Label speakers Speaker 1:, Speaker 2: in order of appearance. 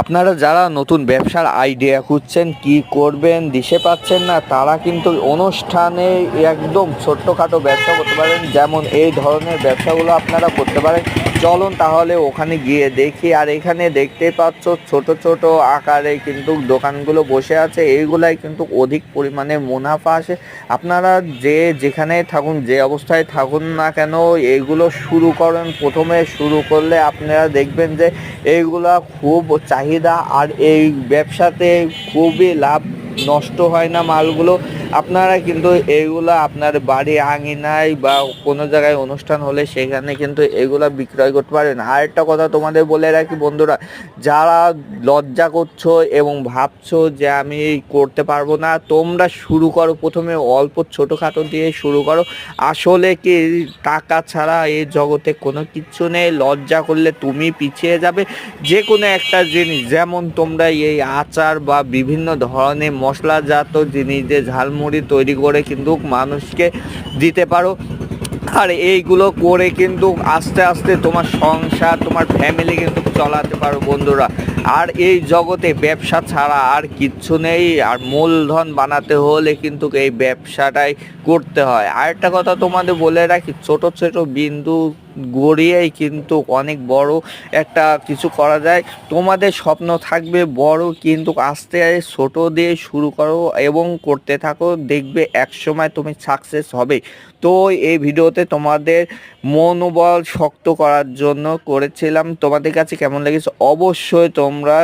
Speaker 1: আপনারা যারা নতুন ব্যবসার আইডিয়া খুঁজছেন, কি করবেন, দিশে পাচ্ছেন না, তারা কিন্তু অনুষ্ঠানে একদম ছোট্টখাটো ব্যবসা করতে পারেন। যেমন এই ধরনের ব্যবসাগুলো আপনারা করতে পারেন। চলুন তাহলে ওখানে গিয়ে দেখি। আর এখানে দেখতেই পাচ্ছ ছোট ছোট আকারে কিন্তু দোকানগুলো বসে আছে। এইগুলাই কিন্তু অধিক পরিমাণে মুনাফা আসে। আপনারা যে যেখানে থাকুন, যে অবস্থায় থাকুন না কেন, এইগুলো শুরু করেন। প্রথমে শুরু করলে আপনারা দেখবেন যে এইগুলা খুব চাহিদা আর এই ব্যবসাতে খুবই লাভ নষ্ট হয় না মালগুলো। আপনারা কিন্তু এইগুলা আপনার বাড়ি আঙিনায় বা কোনো জায়গায় অনুষ্ঠান হলে সেখানে কিন্তু এগুলা বিক্রয় করতে পারেন। আর একটা কথা তোমাদের বলে রাখি বন্ধুরা, যারা লজ্জা করছ এবং ভাবছ যে আমি করতে পারব না, তোমরা শুরু করো। প্রথমে অল্প ছোটোখাটো দিয়ে শুরু করো। আসলে কি টাকা ছাড়া এই জগতে কোনো কিচ্ছু নেই। লজ্জা করলে তুমি পিছিয়ে যাবে। যে কোনো একটা জিনিস, যেমন তোমরা এই আচার বা বিভিন্ন ধরনের মশলাজাত জিনিস যে ঝালমুড়ি তৈরি করে কিন্তু মানুষকে দিতে পারো। আর এইগুলো করে কিন্তু আস্তে আস্তে তোমার সংসার, তোমার ফ্যামিলি কিন্তু চলাতে পারো বন্ধুরা। আর এই জগতে ব্যবসা ছাড়া আর কিচ্ছু নেই, আর মূলধন বানাতে হলে কিন্তু এই ব্যবসাটাই করতে হয়। আরেকটা কথা তোমাদের বলে রাখি, ছোট ছোট বিন্দু গড়িয়েই কিন্তু অনেক বড় একটা কিছু করা যায়। তোমাদের স্বপ্ন থাকবে বড়, কিন্তু আস্তে আস্তে ছোট দিয়ে শুরু করো এবং করতে থাকো, দেখবে এক সময় তুমি সাকসেস হবে। তো এই ভিডিওতে তোমাদের মনোবল শক্ত করার জন্য করেছিলাম। তোমাদের কাছে কেমন লেগেছে? অবশ্যই তোমরা